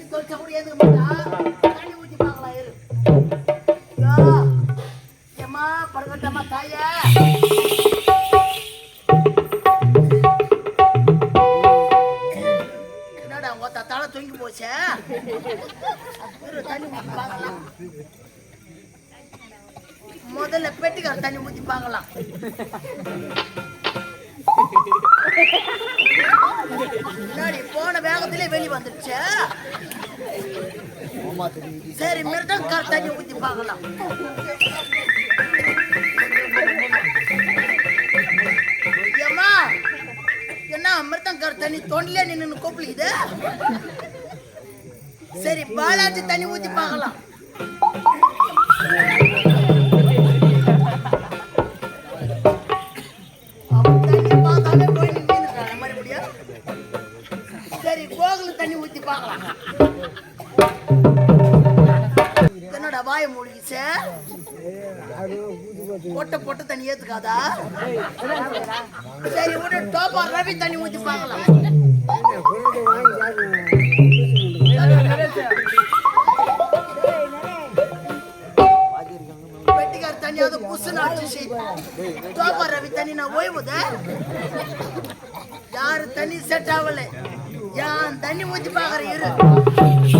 தண்ணி தொலைச்சா கூட ஏந்துக்க மாட்டா தண்ணி ஊத்தி பார்க்கலாம் இரு ஏம்மா படுக்கட்டம்மா தாயே என்னடா உங்க தலை தொங்கி போச்சே தண்ணி பார்க்கலாம் முதல்ல பெட்டிக்கார தண்ணி ஊத்தி பார்க்கலாம். வெளி வந்துடுச்சு சரி மிருதங்கார் தண்ணி ஊத்தி பார்க்கலாம். ஏம்மா என்ன மிருதங்கார் தண்ணி தொண்டிலே நின்னு கூப்பிடுது? சரி பாலாஜி தண்ணி ஊத்தி பார்க்கலாம். கோகுல தண்ணி ஊத்தி பார்க்கலாம். என்னடா வாய மூடிச்சு பொட்ட பொட்ட தண்ணி ஏத்துக்காதா? சரி விட டோப்பா ரவி தண்ணி ஊத்தி பார்க்கலாம். வெட்டிக்கார தண்ணியாவது புசுன்னு அடிச்சு டோப்பா ரவி தண்ணி நான் ஓய்வுத யாரு தண்ணி செட் ஆகல. யான் தண்ணி ஊத்தி பாக்குற இரு.